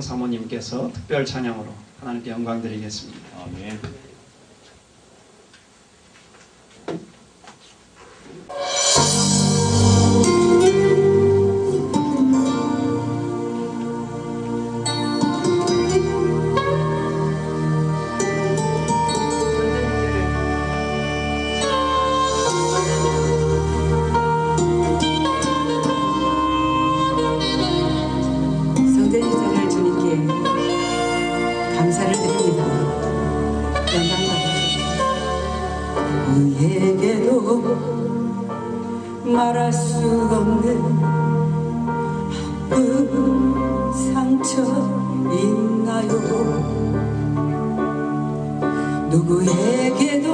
사모님께서 특별 찬양으로 하나님께 영광 드리겠습니다. 아멘. 누구에게도 말할 수 없는 아픈 상처 있나요? 누구에게도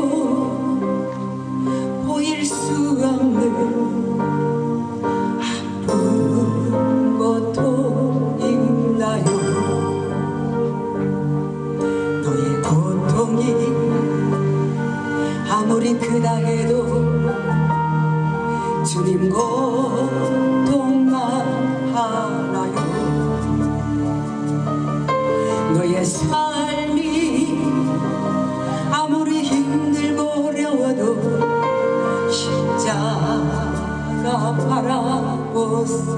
보일 수 없는 크다 해도 주님 고통만 하나요? 너의 삶이 아무리 힘들고 어려워도 십자가 바라보세요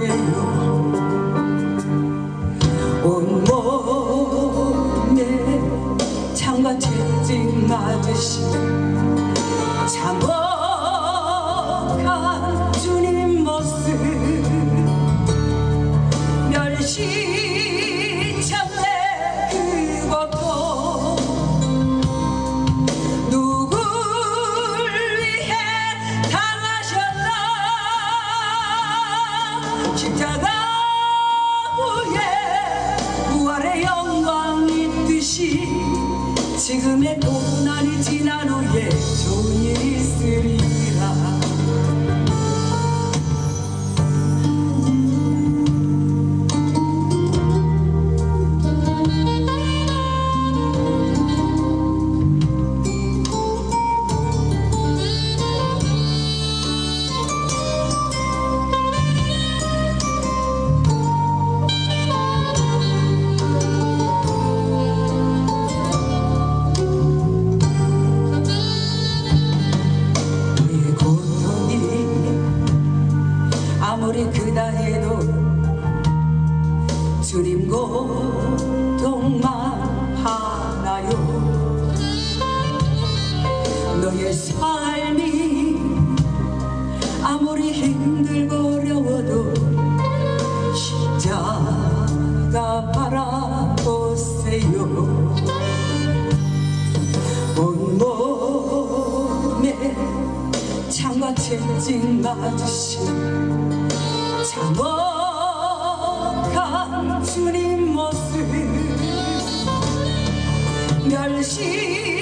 멸시참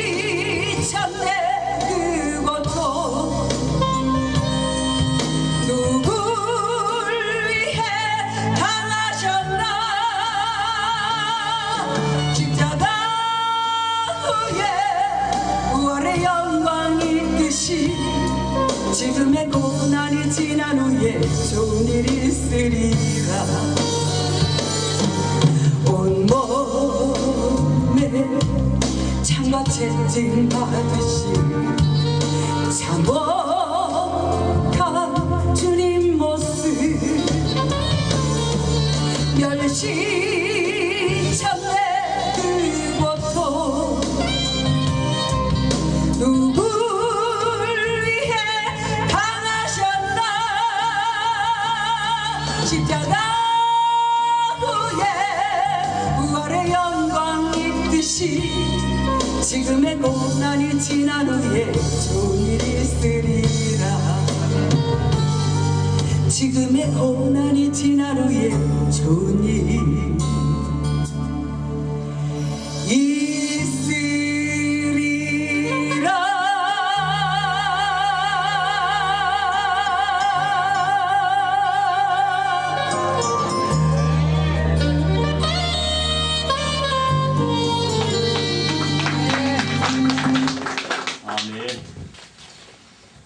채찍 받으신 참혹한 주님 모습. 멸시참 고난이 지난 후에 좋은 일이 있으리라 아멘.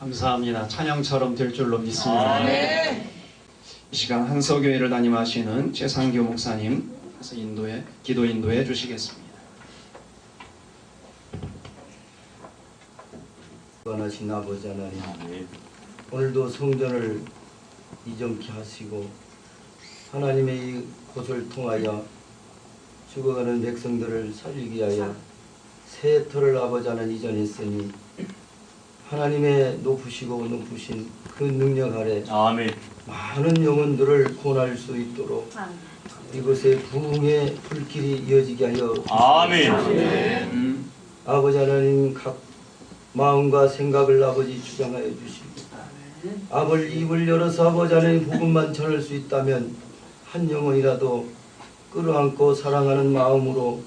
감사합니다. 찬양처럼 될 줄로 믿습니다. 이 시간 한서교회를 담임하시는 최상교 목사님 그래서 인도에 기도 인도해 주시겠습니다. 원하신 아버지 하나님. 오늘도 성전을 이정케 하시고 하나님의 이 곳을 통하여 죽어가는 백성들을 살리기 위하여 새 터를 아버지 하나님 이전했으니 하나님의 높으시고 높으신 그 능력 아래 아멘. 많은 영혼들을 구원할 수 있도록 이곳에 부흥의 불길이 이어지게 하여 아멘. 음, 아버지 하나님 각 마음과 생각을 아버지 주장하여 주시고 아버지 입을 열어서 아버지 하나님 복음만 전할 수 있다면 한 영혼이라도 끌어안고 사랑하는 마음으로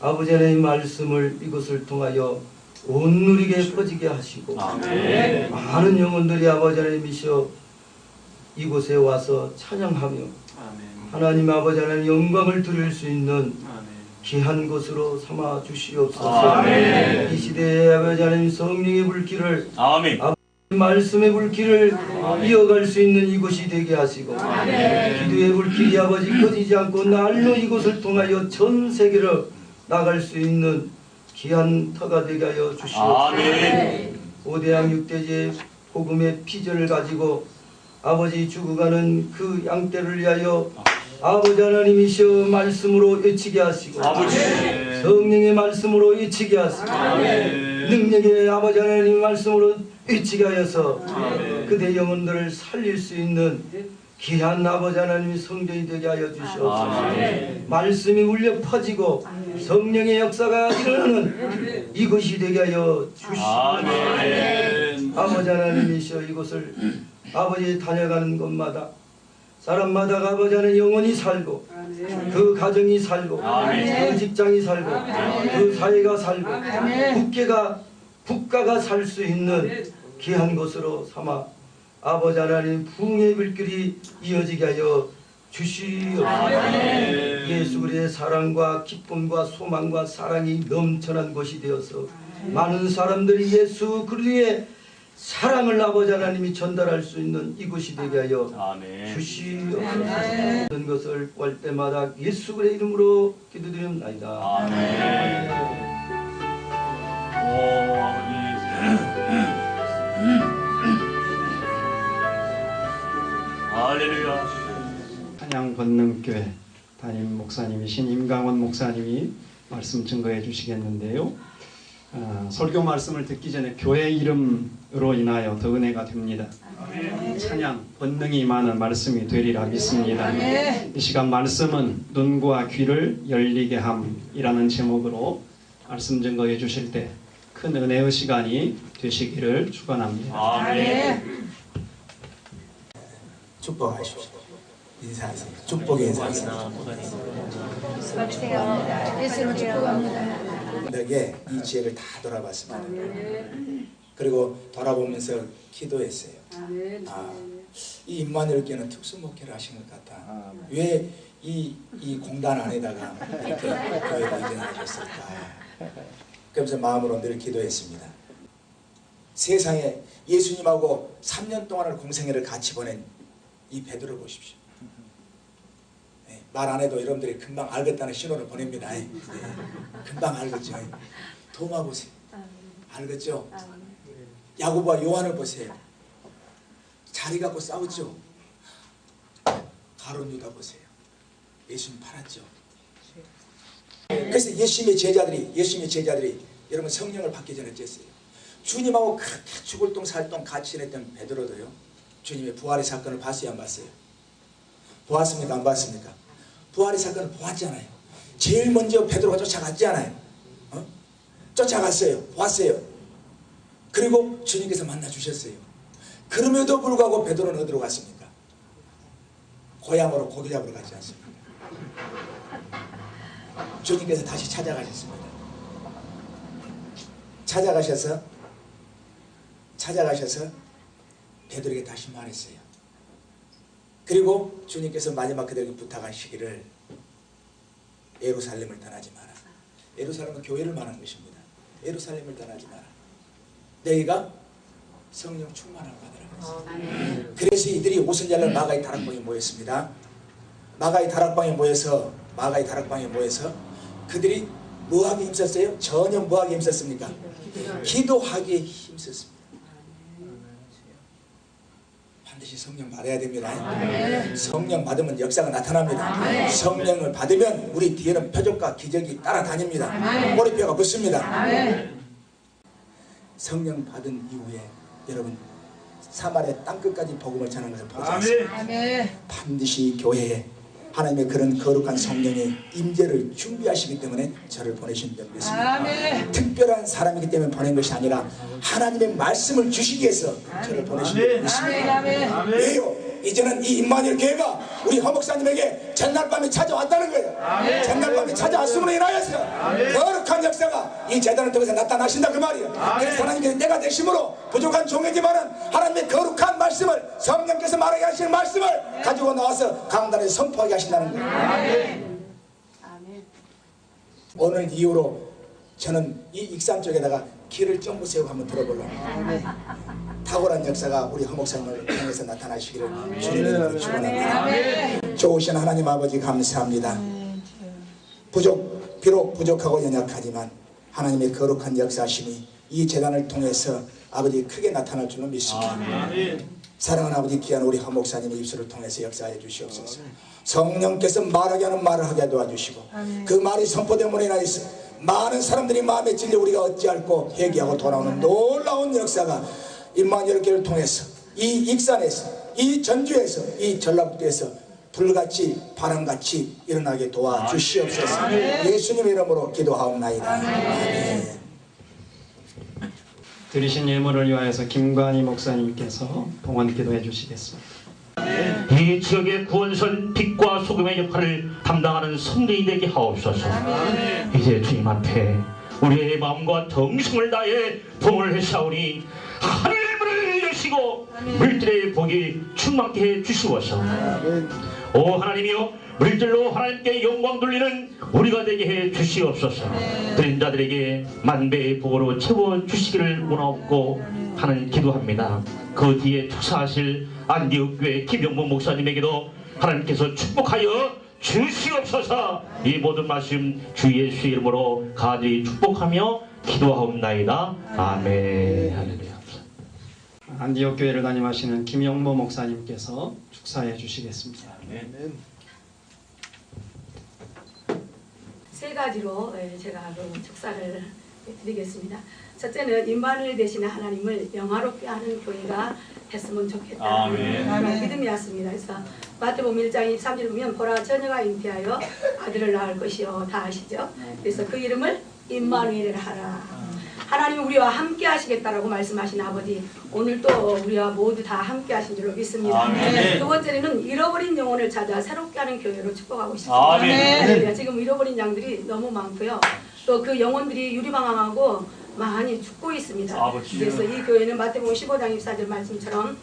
아버지 하나님 말씀을 이것을 통하여 온 누리게 퍼지게 하시고 아멘. 많은 영혼들이 아버지 하나님이시여 이곳에 와서 찬양하며 아멘. 하나님 아버지 하나님 영광을 드릴 수 있는 아멘. 귀한 곳으로 삼아 주시옵소서. 아멘. 이 시대에 아버지 하나님 성령의 불길을 아멘. 말씀의 불길을 이어갈 수 있는 이곳이 되게 하시고 기도의 불길이 아버지 꺼지지 않고 날로 이곳을 통하여 전 세계로 나갈 수 있는 귀한 터가 되게 하여 주시옵소서. 아멘. 오대양 육대제 복음의 피전을 가지고 아버지 죽어가는 그 양떼를 위하여 아버지 하나님이시여 말씀으로 외치게 하시고 아버지. 성령의 말씀으로 외치게 하시고 능력의 아버지 하나님 말씀으로 외치게 하여서 그대 영혼들을 살릴 수 있는 귀한 아버지 하나님의 성전이 되게 하여 주시옵소서 아멘. 말씀이 울려 퍼지고 성령의 역사가 일어나는 이것이 되게 하여 주시옵소서 아멘. 아버지 하나님이시여 이곳을 아버지 다녀가는 곳마다 사람마다 아버지 하나님 영혼이 살고 그 가정이 살고 아멘. 그 직장이 살고 그 사회가 살고 국계가 국가가 살 수 있는 귀한 곳으로 삼아 아버지 하나님 부흥의 불길이 이어지게 하여 주시옵소서. 예수 그리스도의 사랑과 기쁨과 소망과 사랑이 넘쳐난 곳이 되어서 많은 사람들이 예수 그리스도의 사랑을 아버지 하나님이 전달할 수 있는 이곳이 되게 하여. 주시옵소서 모든 것을 구할 때마다 예수 그리스도의 이름으로 기도드립니다 아멘. 오, 아버지. 할렐루야. 한양 권능교회 담임 목사님이신 임강원 목사님이 말씀 증거해 주시겠는데요. 아, 설교 말씀을 듣기 전에 교회 이름으로 인하여 더 은혜가 됩니다. 찬양 권능이 임하는 말씀이 되리라 믿습니다. 이 시간 말씀은 눈과 귀를 열리게 함이라는 제목으로 말씀 증거해 주실 때 큰 은혜의 시간이 되시기를 축원합니다. 아멘. 축복하십시오. 인사하세요. 축복의 인사하세요. 예수님 축복합니다. 내게 이 지혜를 다 돌아봤습니다. 그리고 돌아보면서 기도했어요. 아, 이 임마누엘 교회는 특수 목회를 하신 것 같아. 왜이 이 공단 안에다가 이렇게 교회를 이전하셨을까? 그러면서 마음으로 늘 기도했습니다. 세상에 예수님하고 3년 동안을 공생애를 같이 보낸 이 베드로 보십시오. 네, 말안 해도 여러분들이 금방 알겠다는 신호를 보냅니다. 네, 금방 알겠죠. 도마 보세요. 알겠죠? 야고보와 요한을 보세요. 자리 갖고 싸웠죠. 가론 유다 보세요. 예수님 팔았죠. 그래서 예수님의 제자들이 예수님의 제자들이 여러분 성령을 받기 전에 어땠어요? 주님하고 그렇게 죽을 동살동 같이 지냈던 베드로도요. 주님의 부활의 사건을 봤어요, 안 봤어요? 보았습니까, 안 봤습니까? 부활의 사건을 보았잖아요. 제일 먼저 베드로가 쫓아갔잖아요. 어? 쫓아갔어요. 보았어요. 그리고 주님께서 만나 주셨어요. 그럼에도 불구하고 베드로는 어디로 갔습니까? 고향으로 고기 잡으러 가지 않습니까? 주님께서 다시 찾아가셨습니다. 찾아가셔서 찾아가셔서 베드로에게 다시 말했어요. 그리고 주님께서 마지막 그들에게 부탁하시기를 예루살렘을 떠나지 마라. 예루살렘은 교회를 말하는 것입니다. 예루살렘을 떠나지 마라. 너희가 성령 충만을 받으라 그랬어요. 그래서 이들이 잘라 마가의 다락방에 모였습니다. 마가의 다락방에 모여서 마가의 다락방에 모여서 그들이 뭐하기 힘썼어요? 전혀 뭐하기 힘썼습니까? 기도하기에 힘썼습니다. 반드시 성령 받아야 됩니다. 성령 받으면 역사가 나타납니다. 성령을 받으면 우리 뒤에는 표적과 기적이 따라다닙니다. 꼬리뼈가 붙습니다. 성령 받은 이후에 여러분 사마리아 땅끝까지 복음을 전하는 것을 보지 않습니다. 아멘. 반드시 교회에 하나님의 그런 거룩한 성령의 임재를 준비하시기 때문에 저를 보내신 줄 믿습니다. 아멘. 특별한 사람이기 때문에 보낸 것이 아니라 하나님의 말씀을 주시기 위해서 저를 보내신 줄 믿습니다. 왜요? 이제는 이 임마누엘 교회가 우리 허 목사님에게 전날 밤에 찾아왔다는 거예요. 전날 밤에 찾아왔음으로 인하여서 거룩한 역사가 이 재단을 통해서 나타나신다 그 말이에요. 그래서 하나님께서 때가 되심으로 부족한 종이지만은 하나님의 거룩한 말씀을 성령께서 말하게 하시는 말씀을 가지고 나와서 강단에 선포하게 하신다는 거예요. 오늘 이후로 저는 이 익산 쪽에다가 길을 점부 세우고 한번 들어보려고 탁월한 역사가 우리 허목사님을 통해서 나타나시기를 주님의 이름으로 축원합니다. 좋으신 하나님 아버지 감사합니다. 부족 비록 부족하고 연약하지만 하나님의 거룩한 역사심이 이 재단을 통해서 아버지 크게 나타날 줄로 믿습니다. 사랑하는 아버지 귀한 우리 허목사님의 입술을 통해서 역사해 주시옵소서. 성령께서 말하게 하는 말을 하게 도와주시고 그 말이 선포됨으로 인하여서 많은 사람들이 마음에 찔려 우리가 어찌할고 회개하고 돌아오는 놀라운 역사가 임마누엘 교회를 통해서 이 익산에서 이 전주에서 이 전라북도에서 불같이 바람같이 일어나게 도와주시옵소서 예수님 이름으로 기도하옵나이다 아멘. 드리신 예물을 위하여서 김관희 목사님께서 봉헌 기도해 주시겠습니다. 이 지역의 구원선 빛과 소금의 역할을 담당하는 성도이 되게 하옵소서. 이제 주님 앞에 우리의 마음과 정성을 다해 봉을 했사오니 하늘의 문을 여시고 물들의 복이 충만케 해 주시옵소서. 오 하나님이여 물들로 하나님께 영광 돌리는 우리가 되게 해 주시옵소서. 드린 자들에게 만배의 복으로 채워 주시기를 원하옵고 하는 기도합니다. 그 뒤에 축사하실 안디옥 교회 김영모 목사님에게도 하나님께서 축복하여 주시옵소서. 이 모든 말씀 주 예수 이름으로 간절히 축복하며 기도하옵나이다. 아멘. 안디옥 교회를 담임하시는 김영모 목사님께서 축사해 주시겠습니다. 세 가지로 예, 제가 그 축사를 드리겠습니다. 첫째는 임마누엘 되시는 하나님을 영화롭게 하는 교회가 됐으면 좋겠다. 아멘. 라는 믿음이었습니다. 그래서 마태복음 1장 23절 보면 보라 처녀가 잉태하여 아들을 낳을 것이요 다 아시죠? 그래서 그 이름을 임마누엘이라 하라. 하나님 우리와 함께 하시겠다라고 말씀하신 아버지 오늘도 우리와 모두 다 함께 하신 줄로 믿습니다. 아멘. 두 번째는 잃어버린 영혼을 찾아 새롭게 하는 교회로 축복하고 싶습니다. 아멘. 할렐루야. 지금 잃어버린 양들이 너무 많고요. 또 그 영혼들이 유리방황하고 많이 죽고 있습니다. 아버지. 그래서 이 교회는 마태복음 15장 24절 말씀처럼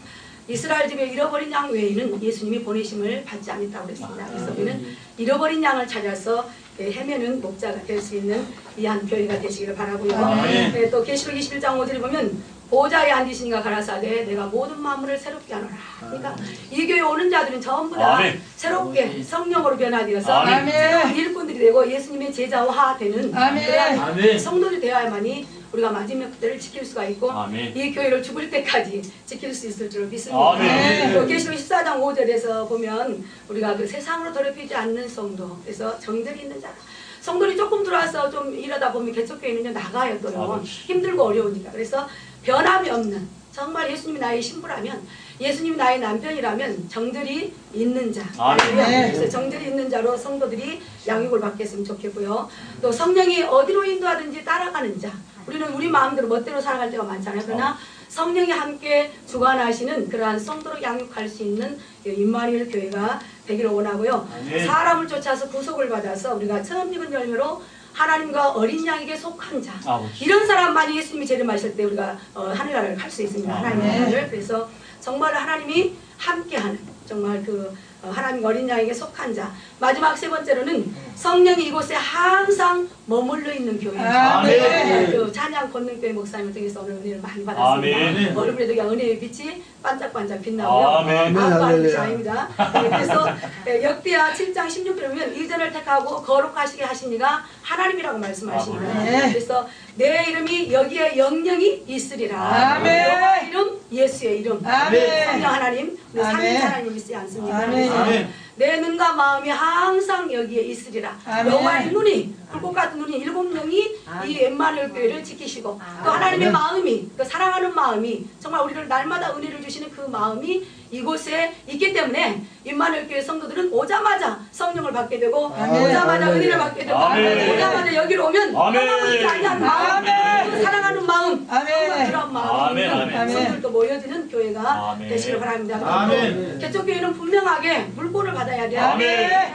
이스라엘 집에 잃어버린 양 외에는 예수님이 보내심을 받지 않았다고 그랬습니다. 그래서 우리는 잃어버린 양을 찾아서 예, 헤매는 목자가 될 수 있는 이한 교회가 되시기를 바라고요. 아멘. 예, 또 계시록 21장 5절에 보면 보좌에 앉으시니가 가라사대 내가 모든 만물을 새롭게 하노라. 그러니까 이 교회 오는 자들은 전부 다 아멘. 새롭게 성령으로 변화되어서 아멘. 새로운 일꾼들이 되고 예수님의 제자화 되는 아멘. 성도들이 되어야만이 우리가 마지막 때를 지킬 수가 있고 아멘. 이 교회를 죽을 때까지 지킬 수 있을 줄 믿습니다. 아멘. 또 계시록 14장 5절에서 보면 우리가 그 세상으로 더럽히지 않는 성도 그래서 정절이 있는 자 성도들이 조금 들어와서 좀 이러다 보면 개척교회는 나가요 또요 아멘. 힘들고 어려우니까 그래서 변함이 없는 정말 예수님이 나의 신부라면 예수님이 나의 남편이라면 정들이 있는 자 아멘. 할렐루야. 그래서 정들이 있는 자로 성도들이 양육을 받겠으면 좋겠고요 또 성령이 어디로 인도하든지 따라가는 자 우리는 우리 마음대로 멋대로 살아갈 때가 많잖아요 그러나 성령이 함께 주관하시는 그러한 성도로 양육할 수 있는 임마누엘 교회가 되기를 원하고요 아멘. 사람을 쫓아서 구속을 받아서 우리가 처음 익은 열매로 하나님과 어린 양에게 속한 자 아버지. 이런 사람만이 예수님이 재림하실 때 우리가 어, 하늘나라를 갈 수 있습니다. 하나님의 나라를 그래서 정말 하나님이 함께하는 정말 그 어, 하나님 어린 양에게 속한 자 마지막 세 번째로는 성령이 이곳에 항상 머물러 있는 교회입니다. 아멘. 그 찬양 권능교회 목사님을 통해서 오늘 은혜를 많이 받았습니다. 아멘. 얼굴에도 그냥 은혜의 빛이 반짝반짝 빛나고요. 아멘. 빛이 아닙니다. 네, 그래서 예, 역대하 7장 16절에 보면 이전을 택하고 거룩하시게 하시니가 하나님이라고 말씀하십니다. 아멘. 그래서 내 이름이 여기에 영영이 있으리라. 아멘. 이름 예수의 이름. 아멘. 성령 하나님. 삼위 하나님 있지 않습니까? 아멘. 아멘. 내 눈과 마음이 항상 여기에 있으리라. 아멘. 여호와의 눈이 불꽃 같은 눈이 일곱 명이 이 엠마누엘 교회를 지키시고 또 하나님의 마음이 그 사랑하는 마음이 정말 우리를 날마다 은혜를 주시는 그 마음이 이곳에 있기 때문에 임마누엘 교회 성도들은 오자마자 성령을 받게 되고 아멘. 오자마자 은혜를 받게 되고 아멘. 오자마자 여기로 오면 아멘. 떠나고 있지 않는 마음 아멘. 그 사랑하는 마음 아멘. 정말 그런 마음이 아멘. 있는 아멘. 성도들도 모여지는 교회가 아멘. 되시길 바랍니다. 아멘. 개척 교회는 분명하게 물권을 받아야 돼요.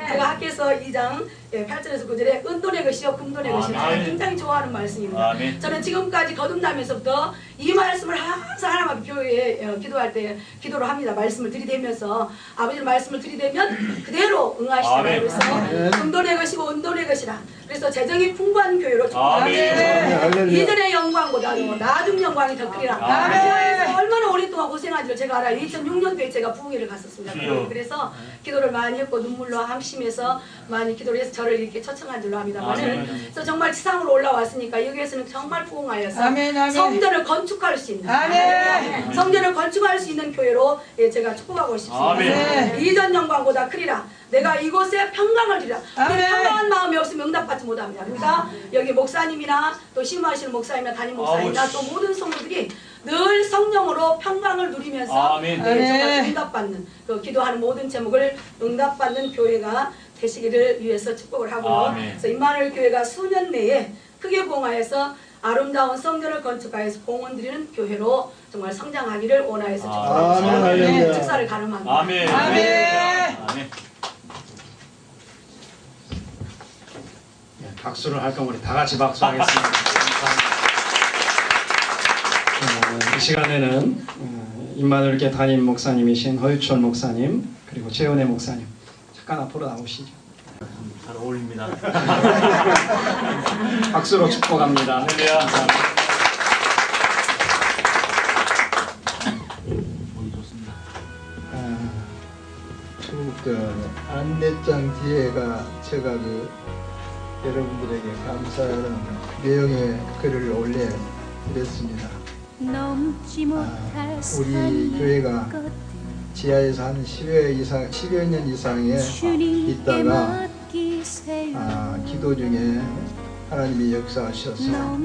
제가 학교에서 2장 8절에서 9절에 은돈의 것이요 금돈의 것이요 아멘. 제가 굉장히 좋아하는 말씀입니다. 아멘. 저는 지금까지 거듭나면서부터 이 말씀을 항상 하나님 앞에 교회에 어, 기도할 때 기도를 합니다. 말씀을 들이대면서 아버지 말씀을 들이대면 그대로 응하시잖아요. 아멘. 그래서 금돈의 것이고 은돈의 것이라. 그래서 재정이 풍부한 교회로 아멘. 이전의 영광보다 나중 영광이 더 크리라. 아멘. 얼마나 오랫동안 고생한지를 제가 알아요. 2006년도에 제가 부흥회를 갔었습니다. 그래서 기도를 많이 했고 눈물로 함심해서 많이 기도를 해서 저를 이렇게 초청한 줄로 합니다만 아멘. 그래서 정말 지상으로 올라왔으니까 여기에서는 정말 부흥하여서 아멘, 아멘. 성전을 건축할 수 있는 아멘. 성전을 건축할 수 있는 교회로 예, 제가 축복하고 싶습니다. 이전 영광보다 크리라. 내가 이곳에 평강을. 근데 평강한 마음이 없으면 응답받지 못합니다. 그러니까 여기 목사님이나 또 심하시는 목사님이나 담임 목사님이나 아우, 또 모든 성도들이 늘 성령으로 평강을 누리면서 아멘. 네, 정말 아멘. 응답받는 그 기도하는 모든 제목을 응답받는 교회가 되시기를 위해서 축복을 하고요. 아멘. 그래서 임마누엘 교회가 수년 내에 크게 봉하여서 아름다운 성전을 건축하여서 봉헌 드리는 교회로 정말 성장하기를 원하여서 아멘. 축복합니다. 할렐루야. 축사를 가름합니다. 아멘. 아멘. 아멘. 예, 박수를 할 거면 우리 다 같이 박수하겠습니다. 어, 이 시간에는 어, 임마누엘교 담임 목사님이신 허유철 목사님 그리고 최은혜 목사님 잠깐 앞으로 나오시죠. 잘 어울립니다. 박수로 축복합니다. 할렐루야. 아, 그 안내장 뒤에가 제가 그 여러분들에게 감사하는 내용의 글을 올려 드렸습니다. 넘지 못할 우리 교회가 지하에서 한 10여 이상 10여 년 이상에 있다가 아, 기도 중에 하나님이 역사하셔서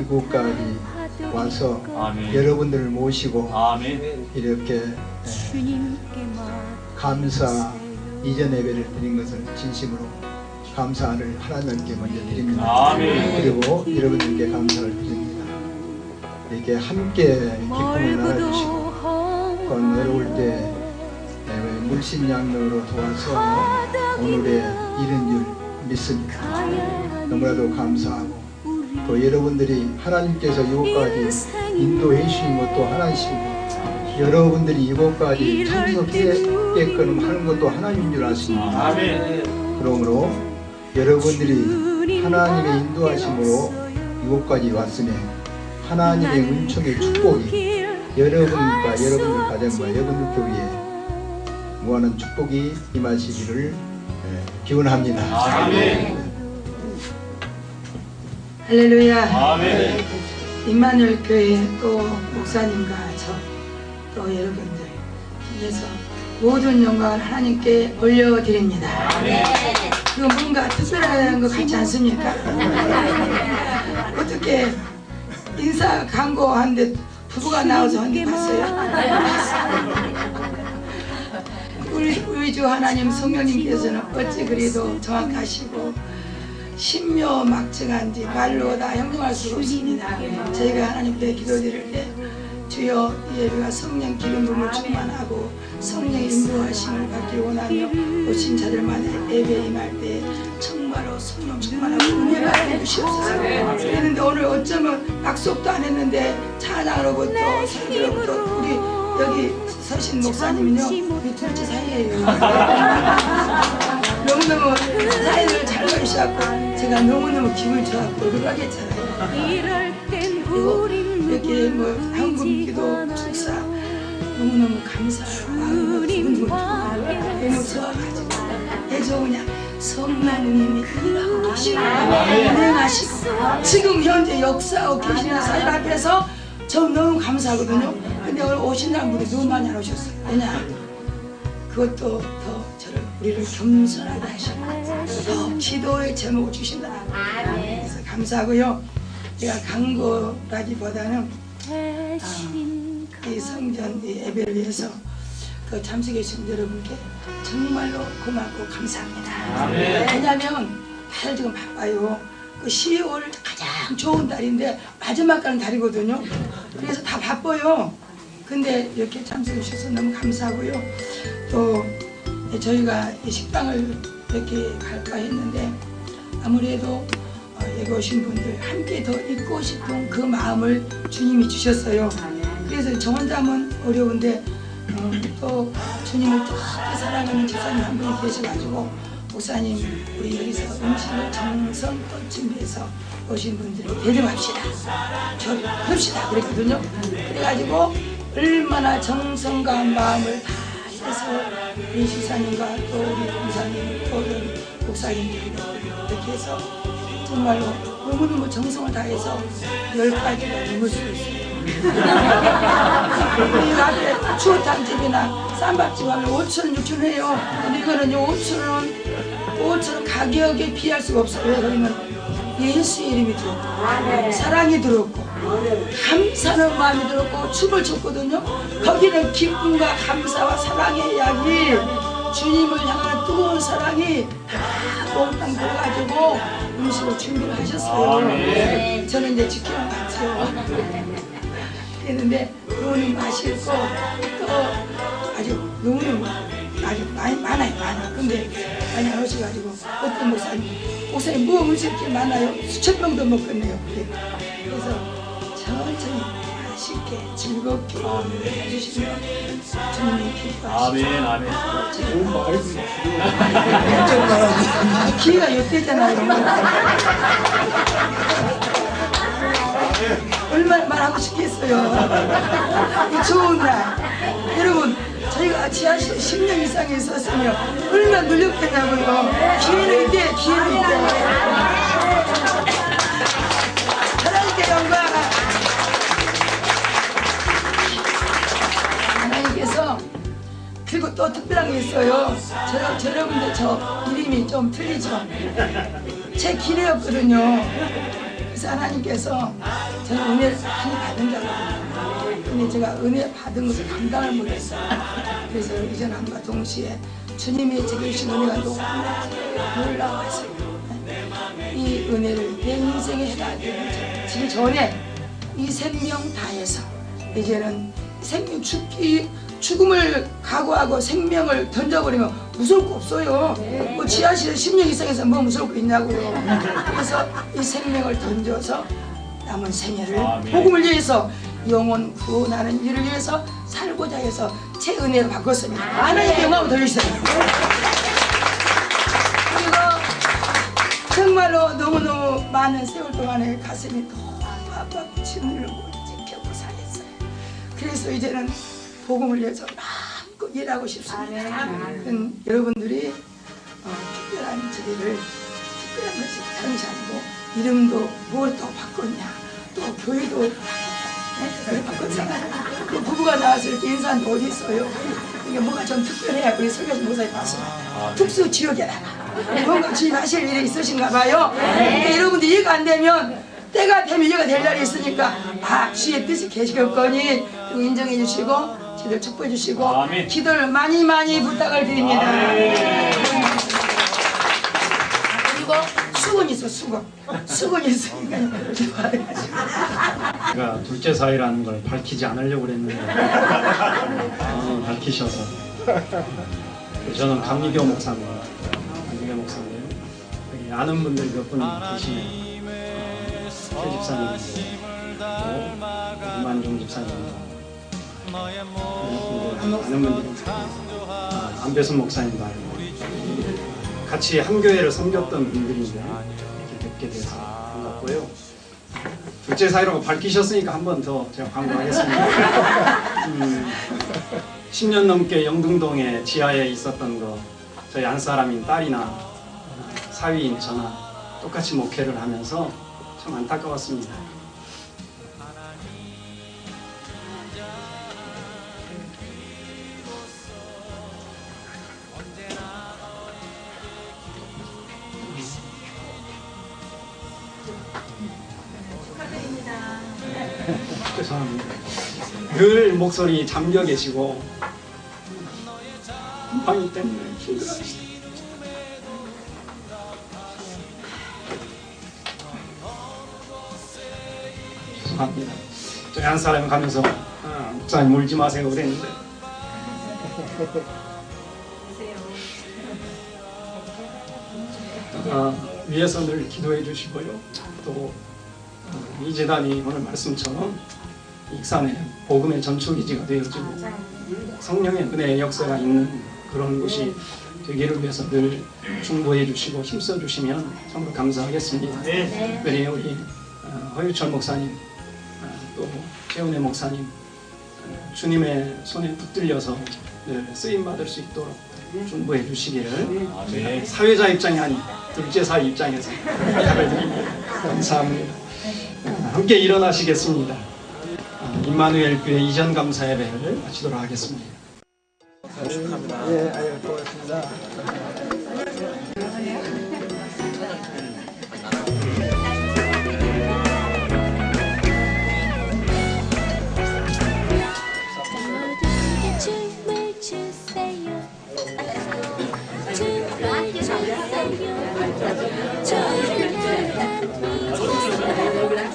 이곳까지 와서 아멘. 여러분들을 모시고 아멘. 이렇게 예, 감사 이전 예배를 드린 것을 진심으로 감사를 하나님께 먼저 드립니다. 아멘. 그리고 여러분들께 감사를 드립니다. 이렇게 함께 기쁨을 나눠주시고 또 어려울 때 예, 물신양로로 도와서 오늘의 이른 줄 믿습니다. 너무나도 감사하고 또 여러분들이 하나님께서 이곳까지 인도해 주신 것도 하나님이시고 여러분들이 이곳까지 참석했게끔 하는 것도 하나님인 줄 아십니다. 그러므로 여러분들이 하나님의 인도하심으로 이곳까지 왔으니 하나님의 은총의 축복이 여러분과 여러분들 가정과 여러분들 교회에 무한한 축복이 임하시기를 예, 기원합니다. 아멘. 할렐루야. 아멘. 임마누엘 교회 또 목사님과 저 또 여러분들 위해서 모든 영광을 하나님께 올려드립니다. 그 뭔가 특별한 것 같지 않습니까? 어떻게 인사 광고하는데 부부가 나와서 한게 봤어요? 우리, 우리 주 하나님 성령님께서는 어찌 그리도 정확하시고 신묘막측한지 말로 다 형용할 수가 없습니다. 저희가 하나님께 기도드릴 때 주여 이 예배가 성령 기름 부음을 충만하고 성령의 인도하심을 받기 원하며 오신 자들만의 예배 임할 때 정말로 성령 충만하고 은혜가 주시옵소서. 그랬는데 오늘 어쩌면 약속도 안 했는데 찬양으로부터 설교로부터 우리 여기 서신 목사님은요 우리 둘째 사이에요. 너무너무 사회를 잘 가르치셨고 제가 너무너무 기분이 좋았고 땐 그리고 이렇게 뭐 한국기도 축사 너무너무 감사하고 마음이 두근두근 너무 좋아가지고 해줘 그냥 성나님이 일하고 계시고 운행하시고 지금 현재 역사하고 계시는 사일 앞에서 저 너무 감사하거든요. 근데 오늘 오신다는 분이 너무 많이 안 오셨어요. 왜냐? 그것도 더 저를 우리를 겸손하게 하시고 더 기도의 제목을 주신다. 그래서 감사하고요. 제가 강고라기보다는 대신 이 성전 이 예배를 위해서 그 참석해 주신 여러분께 정말로 고맙고 감사합니다. 왜냐하면 다들 지금 바빠요. 그 12월 가장 좋은 달인데 마지막 가는 달이거든요. 그래서 다 바빠요. 근데 이렇게 참석해 주셔서 너무 감사하고요. 또 저희가 이 식당을 이렇게 갈까 했는데 아무래도 어, 여기 오신 분들 함께 더 있고 싶은 그 마음을 주님이 주셨어요. 그래서 저 혼자면 어려운데 어, 또 주님을 그렇게 사랑하는 집사님 한 분이 계셔가지고 목사님 우리 여기서 음식을 정성껏 준비해서 오신 분들이 대접합시다. 저합시다 그랬거든요. 그래가지고 얼마나 정성과 마음을 다해서 우리 집사님과 또 우리 공사님 또 우리 목사님들이 이렇게 해서 정말로 너무너무 정성을 다해서 열 가지가 넘을 수 있어요. 우리 앞에 추어탕집이나 쌈밥집 하면 5천 6천 해요. 근데 이거는요 5천 원, 5천 원 가격에 비할 수가 없어요. 왜 그러면 예수 이름이 들었고 사랑이 들었고 감사는 마음이 들었고 춤을 췄거든요. 거기는 기쁨과 감사와 사랑의 이야기 주님을 향하는 뜨거운 사랑이 다 몽땅 들어가지고 음식을 준비를 하셨어요. 저는 이제 지켜만 봤죠. 했는데 너무 맛있고 또 아주 너무 아주 많이 많아요 많아 근데 많이 안 오셔가지고 어떤 목사님 목사님 뭐 음식 이렇게 많아요? 수천 명도 먹겠네요 그래. 그래서 천천히 맛있게 즐겁게 해주시면 주님이 기뻐하시죠. 아멘 아멘. 기회가 이때잖아요 얼마나 말하고 싶겠어요. 이 좋은 날. 여러분, 저희가 지하실 10년 이상에 있었으면 얼마나 눌렸겠냐고요. 기회는 이때, 기회는 이때. 하나님께 영광. 하나님께서 그리고 또 특별한 게 있어요. 저, 저 여러분들 저 이름이 좀 틀리죠? 제 기례였거든요. 그래서 하나님께서 저는 은혜를 많이 받은 자거든요. 근데 제가 은혜 받은 것을 감당을 못했어요. 그래서 이전함과 동시에 주님이 제게 주신 은혜가 너무 놀라워서 이 은혜를 내 인생에 해당되기 전에 이 생명 다해서 이제는 생명 죽기 죽음을 각오하고 생명을 던져버리면 무서울 거 없어요. 뭐 지하실에 10년 이상에서 뭐 무서울 거 있냐고요. 그래서 이 생명을 던져서 남은 생애를 복음을 위해서 영혼 구원하는 일을 위해서 살고자 해서 제 은혜를 바꿨습니다. 하나님께 영광을 돌리세요. 그리고 정말로 너무너무 많은 세월 동안에 가슴이 너무 아팠고 짓눌고 지켜고 살겠어요. 그래서 이제는 복음을 위해서 마음껏 일하고 싶습니다. 음, 여러분들이 어, 특별한 저희를 특별한 것이 다른 것이 아니고 이름도 뭘 또 바꿨냐 또 교회도 네? 바꿨잖아요. 그 부부가 나와서 이렇게 인사하는데 어디 있어요? 이게 뭐가 좀 특별해야 우리 설교사 목사님 말씀 특수 지역에다가 뭔가 주님 하실 일이 있으신가 봐요. 근데 여러분들 이해가 안 되면 때가 되면 이해가 될 날이 있으니까 아 주의 뜻이 계시겠거니 인정해 주시고 저들 축복해 주시고 기도를 많이 많이 부탁을 드립니다. 그리고 수건 있어 수건. 수건 있으니까 제가 둘째 사이라는 걸 밝히지 않으려고 그랬는데. 어, 밝히셔서. 저는 강미교 목사입니다. 강미교 목사님. 여기 아는 분들 몇 분 계시네요. 최 집사님이고 또 이만종 집사님이고 몇 분들 아는 분들이 아, 안배순 목사님도 알고 같이 한 교회를 섬겼던 분들인데 이렇게 뵙게 돼서 반갑고요. 둘째 사이라고 밝히셨으니까 한 번 더 제가 광고하겠습니다. 음, 10년 넘게 영등동에 지하에 있었던 거 저희 안 사람인 딸이나 사위인 저나 똑같이 목회를 하면서 참 안타까웠습니다. 죄송합니다. 늘 목소리 잠겨 계시고 방이 때문에 힘들어하시다. 죄송합니다. 저희 한 사람이 가면서 아, 목사님 울지 마세요 그랬는데 아, 위에서 늘 기도해 주시고요. 또 어, 이 재단이 오늘 말씀처럼 익산의 복음의 전초기지가 되어지고 성령의 은혜의 역사가 있는 그런 곳이 되기를 위해서 늘 중보해 주시고 힘써 주시면 정말 감사하겠습니다. 특별히 우리 어, 허유철 목사님 어, 또 최은혜 목사님 어, 주님의 손에 붙들려서 늘 쓰임 받을 수 있도록 중보해 주시기를 저희 사회자 입장이 아닌 둘째 사위 입장에서 부탁을 드립니다. 감사합니다. 어, 함께 일어나시겠습니다. 어, 임마누엘 교회 이전 감사 예배를 마치도록 하겠습니다. 예, 아유, 고맙습니다.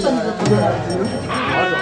천천히 도전하는